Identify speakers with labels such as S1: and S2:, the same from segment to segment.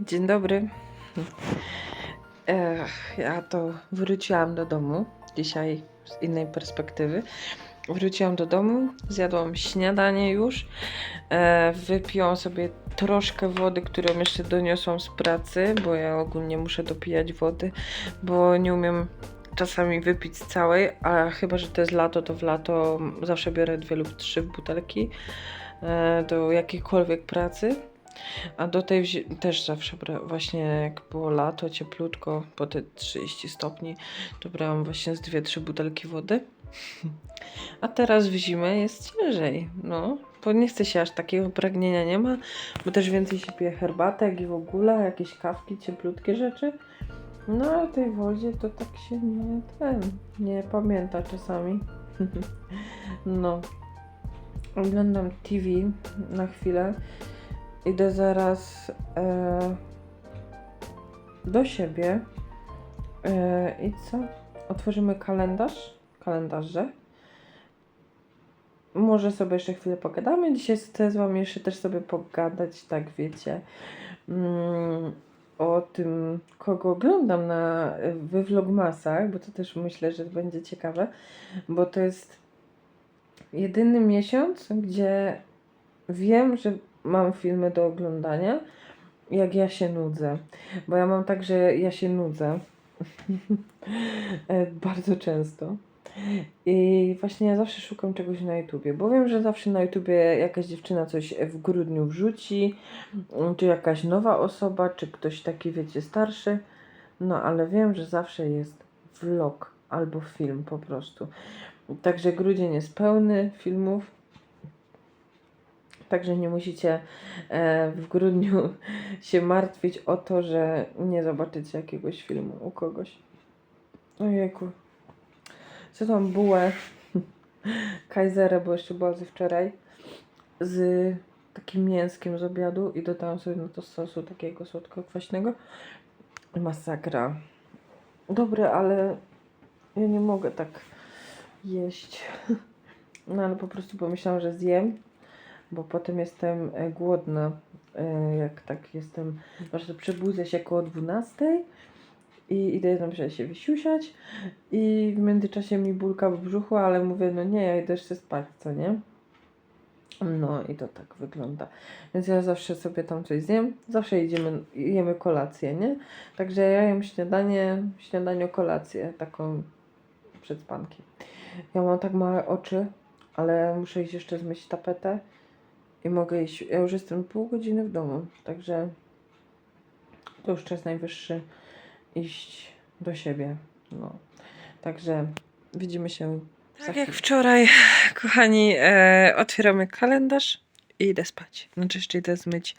S1: dzień dobry. Ech, ja to wróciłam do domu dzisiaj z innej perspektywy. Wróciłam do domu, zjadłam śniadanie już, e, wypiłam sobie troszkę wody, którą jeszcze doniosłam z pracy, bo ja ogólnie muszę dopijać wody, bo nie umiem czasami wypić całej, a chyba, że to jest lato, to w lato zawsze biorę dwie lub trzy butelki e, do jakiejkolwiek pracy. A do tej też zawsze właśnie jak było lato, cieplutko, po te 30 stopni, to brałam właśnie z dwie, trzy butelki wody. A teraz w zimę jest ciężej, no, bo nie chce się aż takiego pragnienia nie ma, bo też więcej się pije herbatek i w ogóle jakieś kawki, cieplutkie rzeczy. No a tej wodzie to tak się nie ten, nie pamięta czasami. no. Oglądam TV na chwilę. Idę zaraz e, do siebie. E, I co? Otworzymy kalendarz. Kalendarze. Może sobie jeszcze chwilę pogadamy. Dzisiaj chcę z Wami jeszcze też sobie pogadać, tak wiecie, mm, o tym, kogo oglądam na, we vlogmasach, bo to też myślę, że będzie ciekawe, bo to jest jedyny miesiąc, gdzie wiem, że mam filmy do oglądania, jak ja się nudzę. Bo ja mam tak, że ja się nudzę. E, Bardzo często. I właśnie ja zawsze szukam czegoś na YouTubie, bo wiem, że zawsze na YouTubie jakaś dziewczyna coś w grudniu wrzuci, czy jakaś nowa osoba, czy ktoś taki, wiecie, starszy. No, ale wiem, że zawsze jest vlog albo film po prostu. Także grudzień jest pełny filmów. Także nie musicie e, w grudniu się martwić o to, że nie zobaczycie jakiegoś filmu u kogoś. Ojejku. Co tam bułę? Kajzerę, bo jeszcze była ze wczoraj. Z takim mięskiem z obiadu i dodałam sobie na to sosu takiego słodko-kwaśnego. Masakra. Dobre, ale ja nie mogę tak jeść. No ale po prostu pomyślałam, że zjem, bo potem jestem e, głodna. e, Jak tak jestem, właśnie przebudzę się koło 12 i idę tam się wysiusiać i w międzyczasie mi bólka w brzuchu, ale mówię, no nie, ja idę jeszcze spać, co nie? No i to tak wygląda. Więc ja zawsze sobie tam coś zjem, zawsze idziemy, jemy kolację, nie? Także ja jem śniadanie, śniadanie, kolację, taką przed spankiem. Ja mam tak małe oczy, ale muszę iść jeszcze zmyć tapetę i mogę iść. Ja już jestem pół godziny w domu, także to już czas najwyższy iść do siebie. No. Także widzimy się. Tak jak wczoraj, kochani, e, otwieramy kalendarz i idę spać. Znaczy jeszcze idę zmyć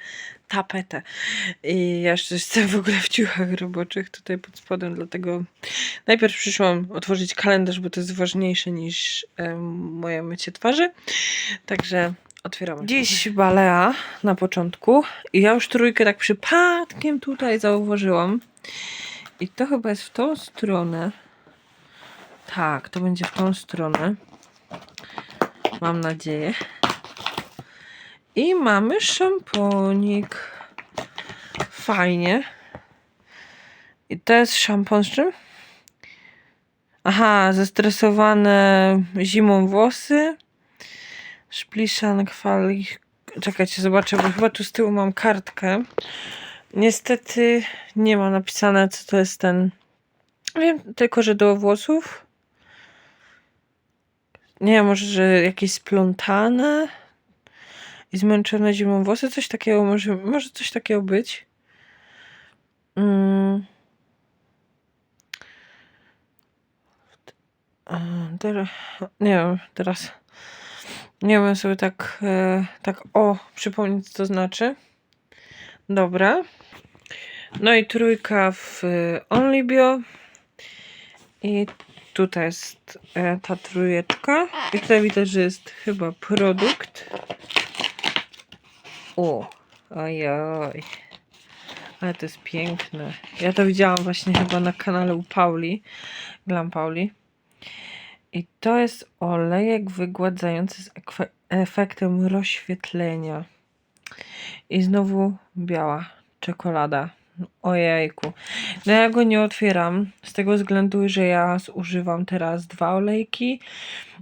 S1: tapetę. I ja jeszcze jestem w ogóle w ciuchach roboczych tutaj pod spodem, dlatego najpierw przyszłam otworzyć kalendarz, bo to jest ważniejsze niż e, moje mycie twarzy. Także otwieramy. Dziś balea na początku i ja już trójkę tak przypadkiem tutaj zauważyłam. I to chyba jest w tą stronę. Tak, to będzie w tą stronę. Mam nadzieję. I mamy szamponik. Fajnie. I to jest szampon z czym? Aha, zestresowane zimą włosy. Szpliszan kwali. Czekajcie, zobaczę, bo chyba tu z tyłu mam kartkę. Niestety nie ma napisane, co to jest ten. Wiem tylko, że do włosów. Nie wiem, może, że jakieś splątane i zmęczone zimą włosy. Coś takiego może, może coś takiego być. Mm. Nie wiem, teraz nie wiem sobie tak, e, tak o przypomnieć, co to znaczy. Dobra. No i trójka w e, Onlybio. I tutaj jest e, ta trójeczka. I tutaj widać, że jest chyba produkt. O, ojoj. Ale to jest piękne. Ja to widziałam właśnie chyba na kanale u Pauli. Glam Pauli. I to jest olejek wygładzający z efektem rozświetlenia. I znowu biała czekolada. Ojejku. No ja go nie otwieram z tego względu, że ja zużywam teraz dwa olejki.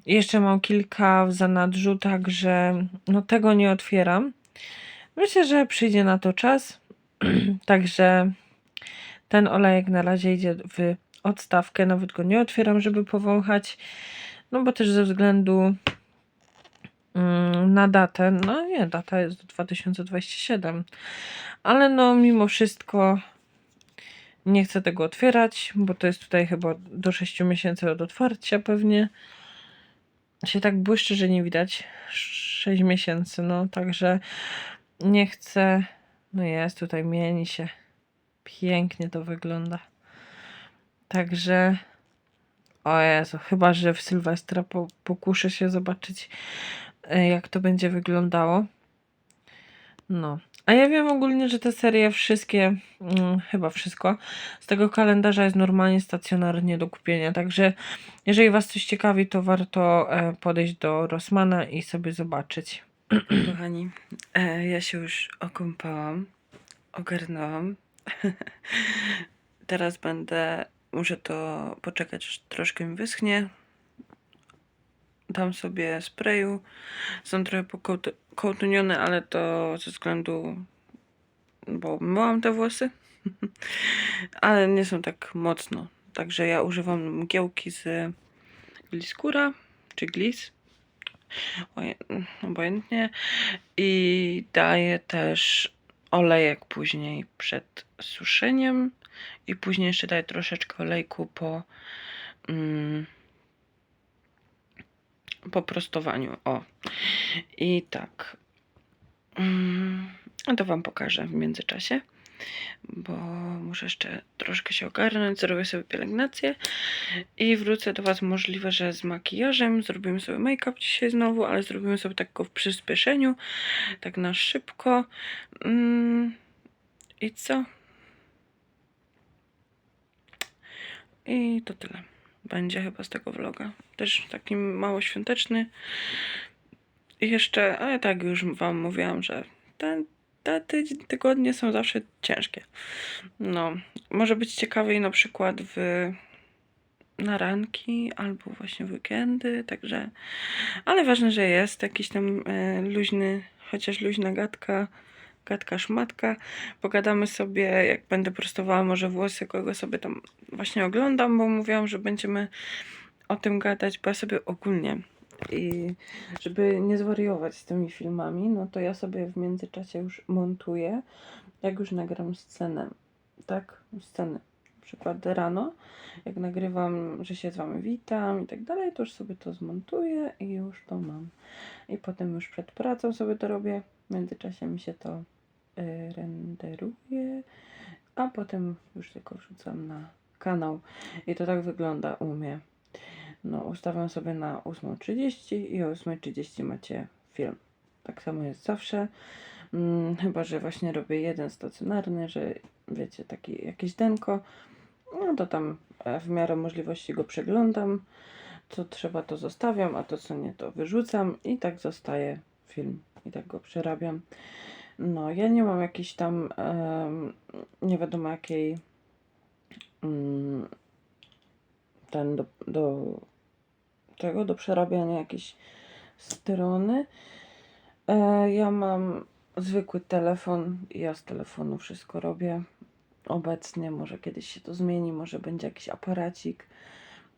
S1: Jeszcze mam kilka w zanadrzu, także no tego nie otwieram. Myślę, że przyjdzie na to czas. także ten olejek na razie idzie w odstawkę. Nawet go nie otwieram, żeby powąchać. No bo też ze względu mm, na datę. No nie, data jest do 2027. Ale no mimo wszystko nie chcę tego otwierać, bo to jest tutaj chyba do 6 miesięcy od otwarcia pewnie. Się tak błyszczy, że nie widać 6 miesięcy, no także nie chcę. No jest tutaj, mieni się. Pięknie to wygląda. Także o Jezu, chyba, że w Sylwestra po, pokuszę się zobaczyć, e, jak to będzie wyglądało. No. A ja wiem ogólnie, że te serie wszystkie, mm, chyba wszystko, z tego kalendarza jest normalnie stacjonarnie do kupienia. Także jeżeli Was coś ciekawi, to warto e, podejść do Rossmana i sobie zobaczyć.
S2: Kochani, e, ja się już okąpałam, ogarnęłam. Teraz będę, muszę to poczekać, aż troszkę mi wyschnie. Dam sobie sprayu. Są trochę pokołtu- kołtunione, ale to ze względu, bo myłam te włosy. ale nie są tak mocno. Także ja używam mgiełki z Gliskura, czy Glis. Obojętnie. I daję też olejek później przed suszeniem. I później jeszcze daję troszeczkę olejku po, mm, po prostowaniu. O. I tak. Mm, a to Wam pokażę w międzyczasie, bo muszę jeszcze troszkę się ogarnąć, zrobię sobie pielęgnację i wrócę do Was możliwe, że z makijażem. Zrobimy sobie make-up dzisiaj znowu, ale zrobimy sobie tak w przyspieszeniu, tak na szybko. Mm, I co? I to tyle. Będzie chyba z tego vloga. Też taki mało świąteczny. I jeszcze, ale tak już Wam mówiłam, że te, te tydzień- tygodnie są zawsze ciężkie. No, może być ciekawy i na przykład w na ranki albo właśnie w weekendy, także ale ważne, że jest jakiś tam e, luźny, chociaż luźna gadka, gadka szmatka. Pogadamy sobie, jak będę prostowała może włosy, kogo sobie tam właśnie oglądam, bo mówiłam, że będziemy o tym gadać, bo ja sobie ogólnie i żeby nie zwariować z tymi filmami, no to ja sobie w międzyczasie już montuję, jak już nagram scenę, tak, sceny. Na przykład rano, jak nagrywam, że się z wami witam i tak dalej, to już sobie to zmontuję i już to mam. I potem już przed pracą sobie to robię. Międzyczasie mi się to y, renderuje, a potem już tylko wrzucam na kanał. I to tak wygląda u mnie. No, ustawiam sobie na 8.30 i o 8.30 macie film. Tak samo jest zawsze. Mm, chyba, że właśnie robię jeden stacjonarny, że wiecie, taki jakieś denko. No to tam e, w miarę możliwości go przeglądam. Co trzeba, to zostawiam, a to co nie, to wyrzucam i tak zostaje film. I tak go przerabiam. No, ja nie mam jakiejś tam nie wiadomo jakiej mm, ten do, do czego? Do przerabiania jakiejś strony. E, ja mam zwykły telefon i ja z telefonu wszystko robię. Obecnie, może kiedyś się to zmieni, może będzie jakiś aparacik.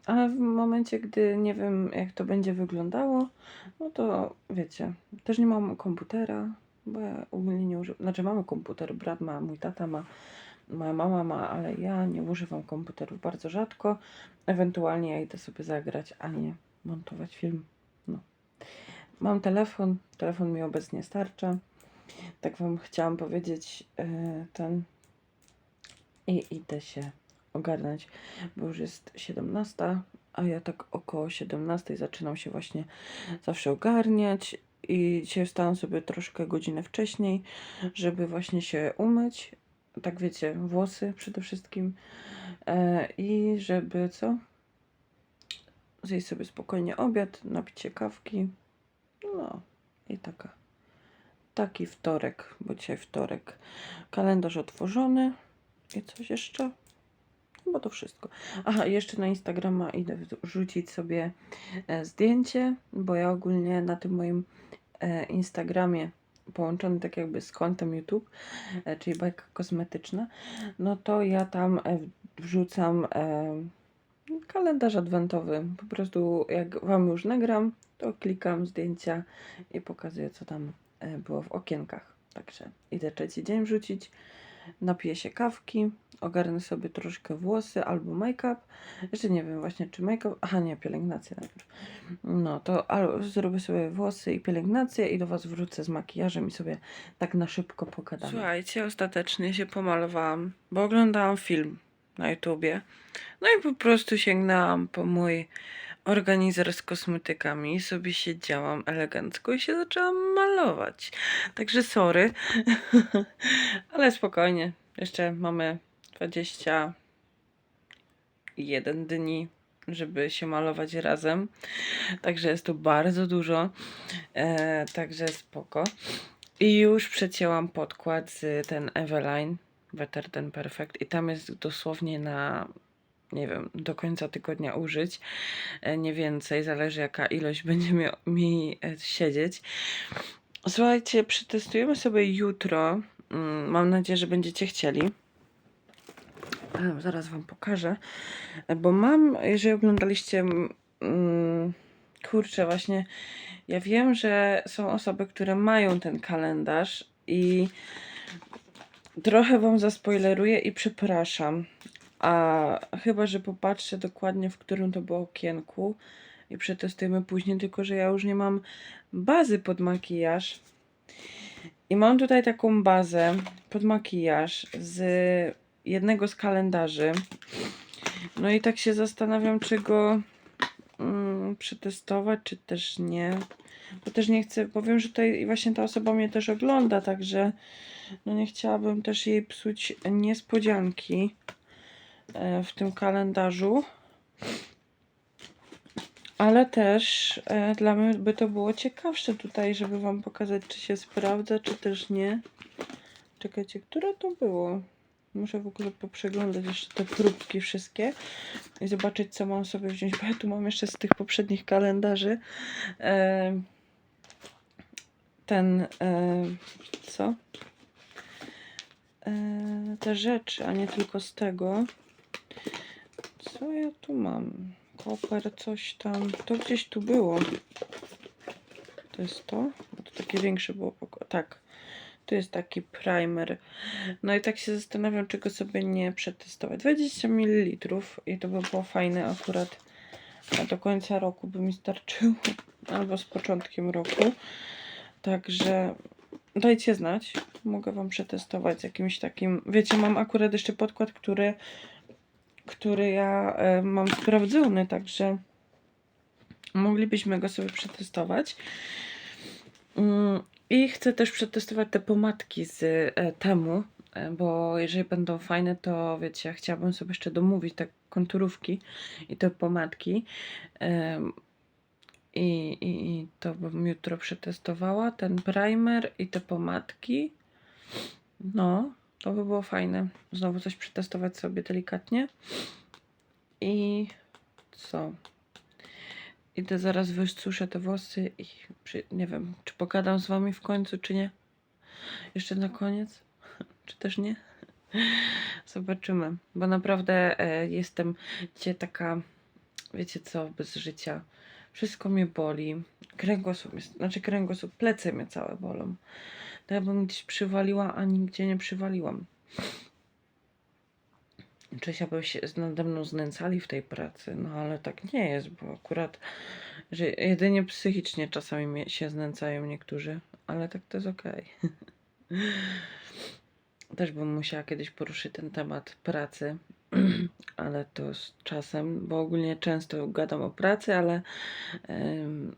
S2: Ale w momencie, gdy nie wiem, jak to będzie wyglądało, no to wiecie, też nie mam komputera, bo ja ogólnie nie używam. Znaczy, mamy komputer, brat ma, mój tata ma, moja mama ma, ale ja nie używam komputerów bardzo rzadko. Ewentualnie ja idę sobie zagrać, a nie montować film. No. Mam telefon, telefon mi obecnie starcza. Tak Wam chciałam powiedzieć e, ten i idę się ogarnąć, bo już jest 17, a ja tak około 17 zaczynam się właśnie zawsze ogarniać i dzisiaj wstałam sobie troszkę godzinę wcześniej, żeby właśnie się umyć, tak wiecie, włosy przede wszystkim e, i żeby co? Zjeść sobie spokojnie obiad, napić się kawki, no i taka taki wtorek, bo dzisiaj wtorek. Kalendarz otworzony. I coś jeszcze? Chyba to wszystko. Aha, jeszcze na Instagrama idę wrzucić sobie e, zdjęcie, bo ja ogólnie na tym moim e, Instagramie połączony tak jakby z kontem YouTube, e, czyli bajka kosmetyczna, no to ja tam wrzucam kalendarz adwentowy. Po prostu jak Wam już nagram, to klikam zdjęcia i pokazuję, co tam było w okienkach. Także idę trzeci dzień wrzucić, napiję się kawki, ogarnę sobie troszkę włosy albo make-up. Jeszcze nie wiem właśnie, czy make-up... Aha, nie, pielęgnację najpierw. No, to albo zrobię sobie włosy i pielęgnację i do Was wrócę z makijażem i sobie tak na szybko pogadamy. Słuchajcie, ostatecznie się pomalowałam, bo oglądałam film na YouTubie. No i po prostu sięgnęłam po mój organizer z kosmetykami sobie siedziałam elegancko i się zaczęłam malować. Także sorry, ale spokojnie. Jeszcze mamy 21 dni, żeby się malować razem. Także jest tu bardzo dużo. E, także spoko. I już przecięłam podkład z ten Eveline Better Than Perfect i tam jest dosłownie na nie wiem, do końca tygodnia użyć. E, Nie więcej, zależy jaka ilość będzie mi, mi e, siedzieć. Słuchajcie, przetestujemy sobie jutro. Mm, Mam nadzieję, że będziecie chcieli. E, Zaraz Wam pokażę, bo mam, jeżeli oglądaliście, mm, kurczę, właśnie, ja wiem, że są osoby, które mają ten kalendarz i trochę Wam zaspoileruję i przepraszam. A chyba, że popatrzę dokładnie, w którym to było okienku i przetestujemy później, tylko że ja już nie mam bazy pod makijaż. I mam tutaj taką bazę pod makijaż z jednego z kalendarzy. No i tak się zastanawiam, czy go mm, przetestować, czy też nie. Bo też nie chcę, powiem, że tutaj właśnie ta osoba mnie też ogląda, także no nie chciałabym też jej psuć niespodzianki w tym kalendarzu. Ale też e, dla mnie by to było ciekawsze tutaj, żeby Wam pokazać, czy się sprawdza, czy też nie. Czekajcie, które to było? Muszę w ogóle poprzeglądać jeszcze te próbki wszystkie i zobaczyć, co mam sobie wziąć, bo ja tu mam jeszcze z tych poprzednich kalendarzy e, ten, e, co? E, te rzeczy, a nie tylko z tego. Co ja tu mam? Koper, coś tam. To gdzieś tu było. To jest to? To takie większe było. Tak. Tu jest taki primer. No i tak się zastanawiam, czego sobie nie przetestować. 20 ml i to by było fajne akurat. A do końca roku by mi starczyło. Albo z początkiem roku. Także dajcie znać. Mogę Wam przetestować z jakimś takim. Wiecie, mam akurat jeszcze podkład, który, który ja e, mam sprawdzony, także moglibyśmy go sobie przetestować. Mm, I chcę też przetestować te pomadki z e, temu, e, bo jeżeli będą fajne, to wiecie, chciałabym sobie jeszcze domówić te konturówki i te pomadki. I, i, I to bym jutro przetestowała. Ten primer i te pomadki. No, to by było fajne. Znowu coś przetestować sobie delikatnie. I co? Idę zaraz wysuszę te włosy i przy, nie wiem, czy pogadam z wami w końcu, czy nie. Jeszcze na koniec, czy też nie. Zobaczymy, bo naprawdę e, jestem dzisiaj taka, wiecie co, bez życia. Wszystko mnie boli. Kręgosłup, jest, znaczy kręgosłup, plecy mnie całe bolą. To ja bym gdzieś przywaliła, a nigdzie nie przywaliłam. Cześć, aby się nade mną znęcali w tej pracy, no ale tak nie jest, bo akurat, że jedynie psychicznie czasami się znęcają niektórzy, ale tak to jest okej. Też bym musiała kiedyś poruszyć ten temat pracy, ale to z czasem, bo ogólnie często gadam o pracy, ale em,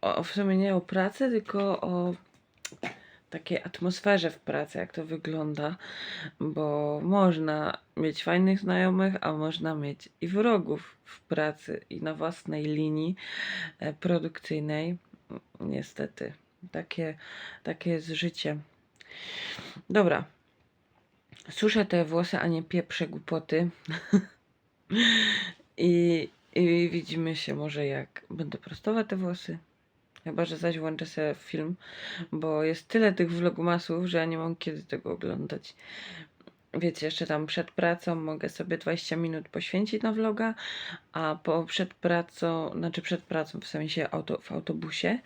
S2: o, w sumie nie o pracy, tylko o takiej atmosferze w pracy, jak to wygląda, bo można mieć fajnych znajomych, a można mieć i wrogów w pracy i na własnej linii e, produkcyjnej. Niestety, Takie, takie jest życie. Dobra. Suszę te włosy, a nie pieprzę głupoty. I, I widzimy się może jak będę prostować te włosy. Chyba, że zaś włączę sobie film, bo jest tyle tych vlogmasów, że ja nie mam kiedy tego oglądać. Wiecie, jeszcze tam przed pracą mogę sobie 20 minut poświęcić na vloga, a po przed pracą, znaczy przed pracą w sensie auto, w autobusie,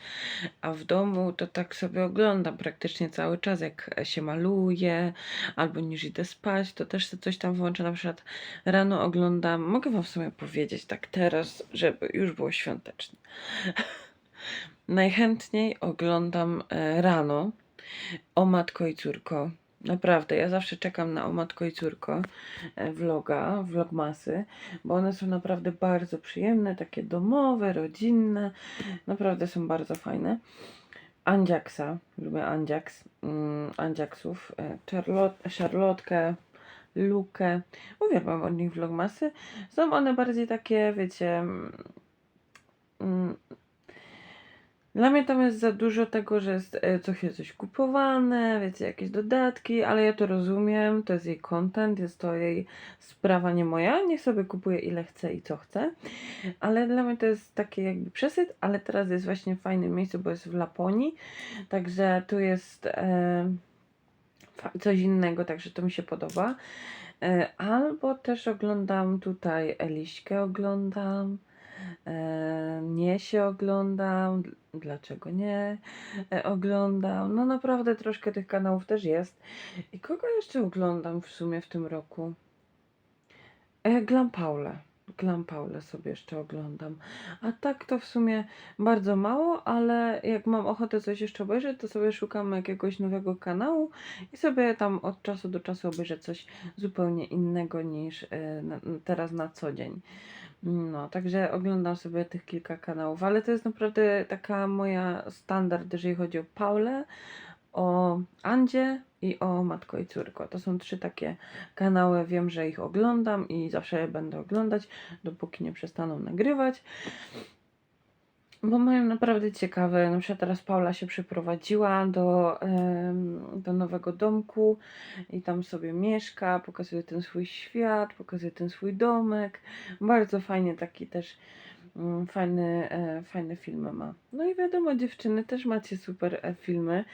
S2: a w domu to tak sobie oglądam praktycznie cały czas, jak się maluje, albo niż idę spać, to też coś tam włączę, na przykład rano oglądam, mogę wam w sumie powiedzieć tak teraz, żeby już było świątecznie. Najchętniej oglądam e, rano o matko i córko. Naprawdę, ja zawsze czekam na o matko i córko e, vloga, vlogmasy, bo one są naprawdę bardzo przyjemne, takie domowe, rodzinne, naprawdę są bardzo fajne. Andziaksa, lubię Andziaks, mm, Andziaksów, e, Charlotte, Charlotkę, Lukę, uwielbiam od nich vlogmasy. Są one bardziej takie, wiecie, mm, dla mnie tam jest za dużo tego, że jest e, co chwilę coś kupowane, wiecie, jakieś dodatki, ale ja to rozumiem, to jest jej content, jest to jej sprawa, nie moja. Niech sobie kupuje ile chce i co chce. Ale dla mnie to jest taki jakby przesyt, ale teraz jest właśnie w fajnym miejscu, bo jest w Laponii, także tu jest e, coś innego, także to mi się podoba. E, albo też oglądam tutaj Eliśkę, oglądam. E, nie się oglądam, dl- dlaczego nie e, oglądam. No naprawdę troszkę tych kanałów też jest. I kogo jeszcze oglądam w sumie w tym roku? E, Glam Paulę. Glam Paulę sobie jeszcze oglądam. A tak to w sumie bardzo mało, ale jak mam ochotę coś jeszcze obejrzeć, to sobie szukam jakiegoś nowego kanału i sobie tam od czasu do czasu obejrzę coś zupełnie innego niż na, teraz na co dzień. No, także oglądam sobie tych kilka kanałów, ale to jest naprawdę taka moja standard, jeżeli chodzi o Paulę, o Andzie i o Matko i Córko. To są trzy takie kanały, wiem, że ich oglądam i zawsze je będę oglądać, dopóki nie przestaną nagrywać. Bo mają naprawdę ciekawe, na przykład teraz Paula się przyprowadziła do, do nowego domku i tam sobie mieszka, pokazuje ten swój świat, pokazuje ten swój domek. Bardzo fajnie taki też fajny, e, fajne filmy ma. No i wiadomo, dziewczyny też macie super e, filmy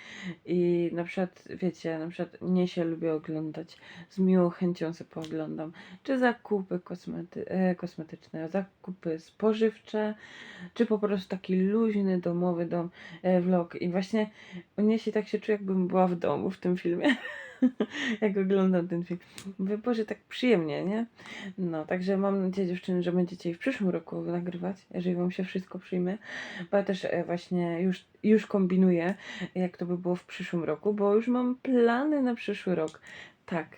S2: i na przykład, wiecie, na przykład się lubię oglądać, z miłą chęcią sobie pooglądam, czy zakupy kosmety, e, kosmetyczne, zakupy spożywcze, czy po prostu taki luźny, domowy dom, vlog i właśnie u mnie się tak się czuję, jakbym była w domu w tym filmie. jak oglądam ten film. Mówię, Boże, tak przyjemnie, nie? No, także mam nadzieję, dziewczyny, że będziecie i w przyszłym roku nagrywać, jeżeli Wam się wszystko przyjmie. Bo ja też e, właśnie już, już kombinuję, jak to by było w przyszłym roku, bo już mam plany na przyszły rok. Tak.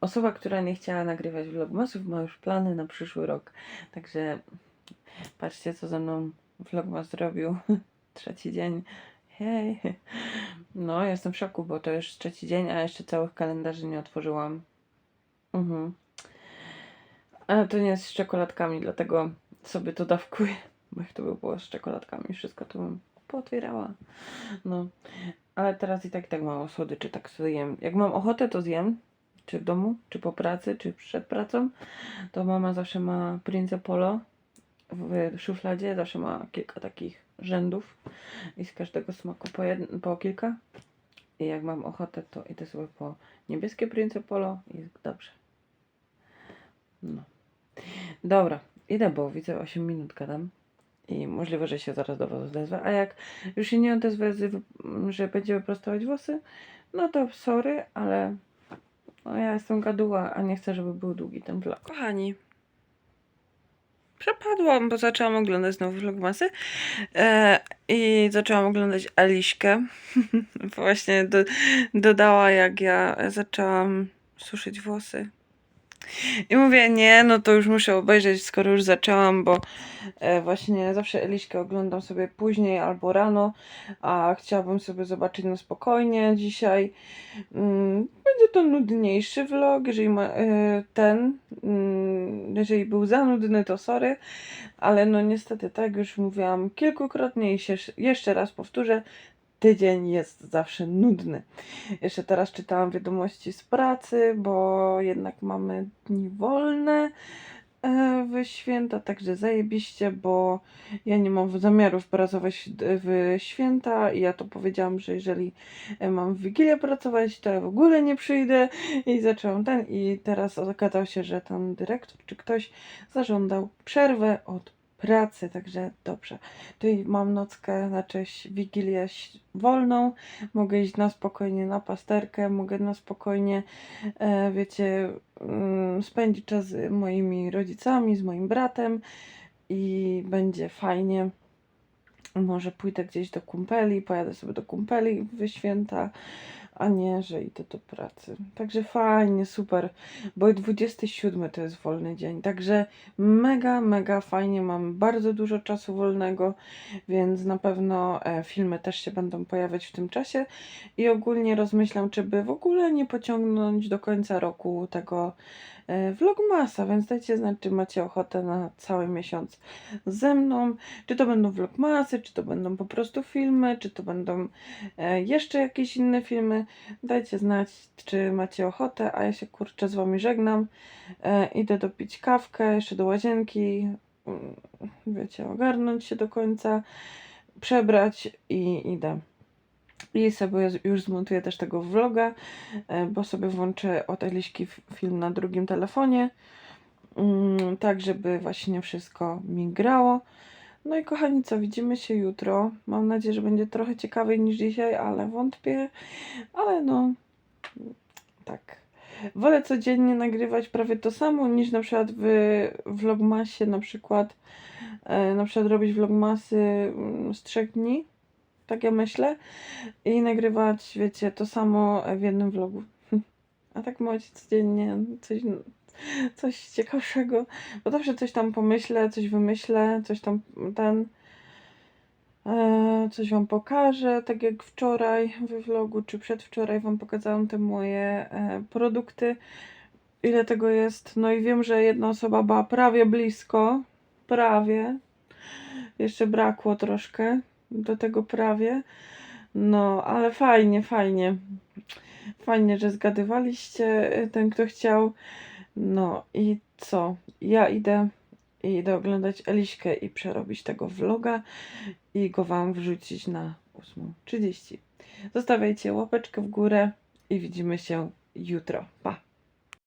S2: Osoba, która nie chciała nagrywać vlogmasów, ma już plany na przyszły rok. Także patrzcie, co ze mną vlogmas zrobił. Trzeci dzień. Hej. No, ja jestem w szoku, bo to już trzeci dzień, a jeszcze całych kalendarzy nie otworzyłam. Mhm. Ale to nie jest z czekoladkami, dlatego sobie to dawkuję. Bo jak to by było z czekoladkami, wszystko to bym pootwierała. No, ale teraz i tak i tak mało słodyczy, tak sobie jem. Jak mam ochotę, to zjem. Czy w domu, czy po pracy, czy przed pracą. To mama zawsze ma Prince Polo w szufladzie, zawsze ma kilka takich rzędów i z każdego smaku po, jed- po kilka. I jak mam ochotę, to idę sobie po niebieskie Prince Polo i dobrze. No. Dobra, idę, bo widzę 8 minut gadam. I możliwe, że się zaraz do Was odezwę. A jak już się nie odezwę, że będziemy prostować włosy, no to sorry, ale no ja jestem gaduła, a nie chcę, żeby był długi ten vlog. Kochani, przepadłam, bo zaczęłam oglądać znowu vlogmasy e, i zaczęłam oglądać Aliśkę. Właśnie do, dodała, jak ja zaczęłam suszyć włosy. I mówię, nie, no to już muszę obejrzeć, skoro już zaczęłam, bo e, właśnie zawsze Eliśkę oglądam sobie później albo rano, a chciałabym sobie zobaczyć na spokojnie dzisiaj. Mm, będzie to nudniejszy vlog, jeżeli ma, e, ten, mm, jeżeli był za nudny, to sorry, ale no niestety tak, już mówiłam kilkukrotnie i się jeszcze raz powtórzę,
S1: tydzień jest zawsze nudny. Jeszcze teraz czytałam wiadomości z pracy, bo jednak mamy dni wolne e, w święta, także zajebiście, bo ja nie mam zamiarów pracować w święta i ja to powiedziałam, że jeżeli e, mam w Wigilię pracować, to ja w ogóle nie przyjdę i zaczęłam ten i teraz okazało się, że tam dyrektor czy ktoś zażądał przerwę od pracy, także dobrze. Tutaj mam nockę, znaczy Wigilię wolną, mogę iść na spokojnie na pasterkę, mogę na spokojnie, e, wiecie, mm, spędzić czas z moimi rodzicami, z moim bratem i będzie fajnie. Może pójdę gdzieś do kumpeli, pojadę sobie do kumpeli w święta, a nie, że idę do pracy. Także fajnie, super, bo i 27 to jest wolny dzień, także mega, mega fajnie, mam bardzo dużo czasu wolnego, więc na pewno e, filmy też się będą pojawiać w tym czasie. I ogólnie rozmyślam, czy by w ogóle nie pociągnąć do końca roku tego vlogmasa, więc dajcie znać, czy macie ochotę na cały miesiąc ze mną, czy to będą vlogmasy, czy to będą po prostu filmy, czy to będą e, jeszcze jakieś inne filmy. Dajcie znać, czy macie ochotę, a ja się kurczę z wami żegnam. E, idę dopić kawkę, jeszcze do łazienki, mm, wiecie, ogarnąć się do końca, przebrać i idę. I sobie już zmontuję też tego vloga, e, bo sobie włączę od Eliśki film na drugim telefonie, mm, tak żeby właśnie wszystko mi grało. No i kochani, co, widzimy się jutro. Mam nadzieję, że będzie trochę ciekawiej niż dzisiaj, ale wątpię. Ale no, tak. Wolę codziennie nagrywać prawie to samo, niż na przykład w vlogmasie na przykład, e, na przykład robić vlogmasy mm, z trzech dni. Tak ja myślę. I nagrywać, wiecie, to samo w jednym vlogu. A tak macie codziennie coś, coś ciekawszego. Bo zawsze coś tam pomyślę, coś wymyślę, coś tam ten. E, coś wam pokażę, tak jak wczoraj we vlogu, czy przedwczoraj wam pokazałam te moje e, produkty. Ile tego jest? No i wiem, że jedna osoba była prawie blisko. Prawie. Jeszcze brakło troszkę do tego prawie. No, ale fajnie, fajnie. Fajnie, że zgadywaliście, y, ten kto chciał. No i co? Ja idę i idę oglądać Eliśkę i przerobić tego vloga i go wam wrzucić na 8.30. Zostawiajcie łapeczkę w górę i widzimy się jutro. Pa!